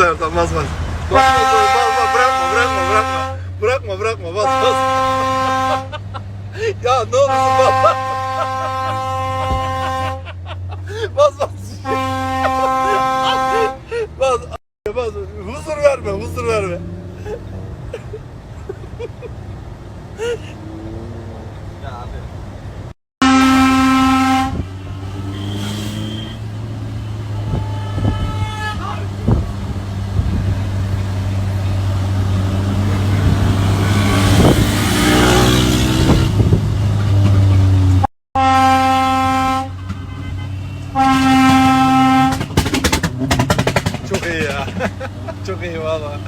Sertan bas bas. Bas bas bas bas bırakma bırakma bırakma. Bırakma bırakma bas bas. ya ne olursun bas bas. bas bas. bas bas. Huzur verme huzur verme. ya abi. Çok iyi valla.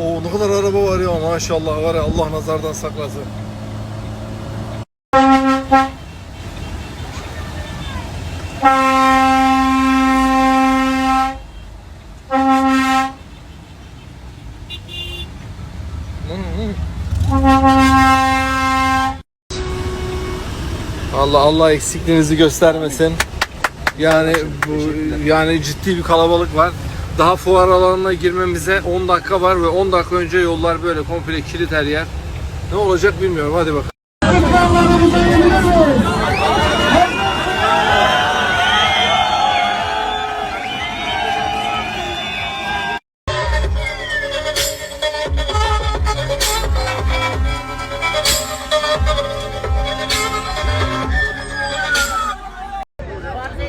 Oo ne kadar araba var ya maşallah var ya Allah nazardan saklasın. Allah Allah eksikliğinizi göstermesin. Yani bu yani ciddi bir kalabalık var. Daha fuar alanına girmemize 10 dakika var ve 10 dakika önce yollar böyle komple kilit her yer. Ne olacak bilmiyorum. Hadi bakalım.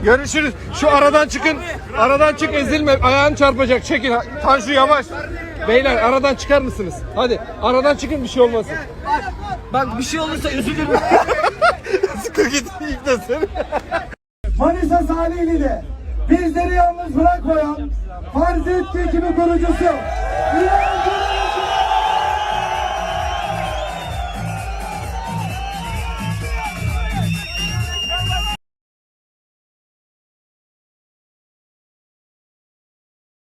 Görüşürüz. Şu aradan çıkın. Aradan çık ezilme. Ayağın çarpacak. Çekin. Tanju yavaş. Beyler aradan çıkar mısınız? Hadi aradan çıkın bir şey olmasın. Bak bir şey olursa üzülürüm. Sıkı git ilk de seni. Manisa Salihli'de bizleri yalnız bırakmayan Farzet ekibi kurucusu İnan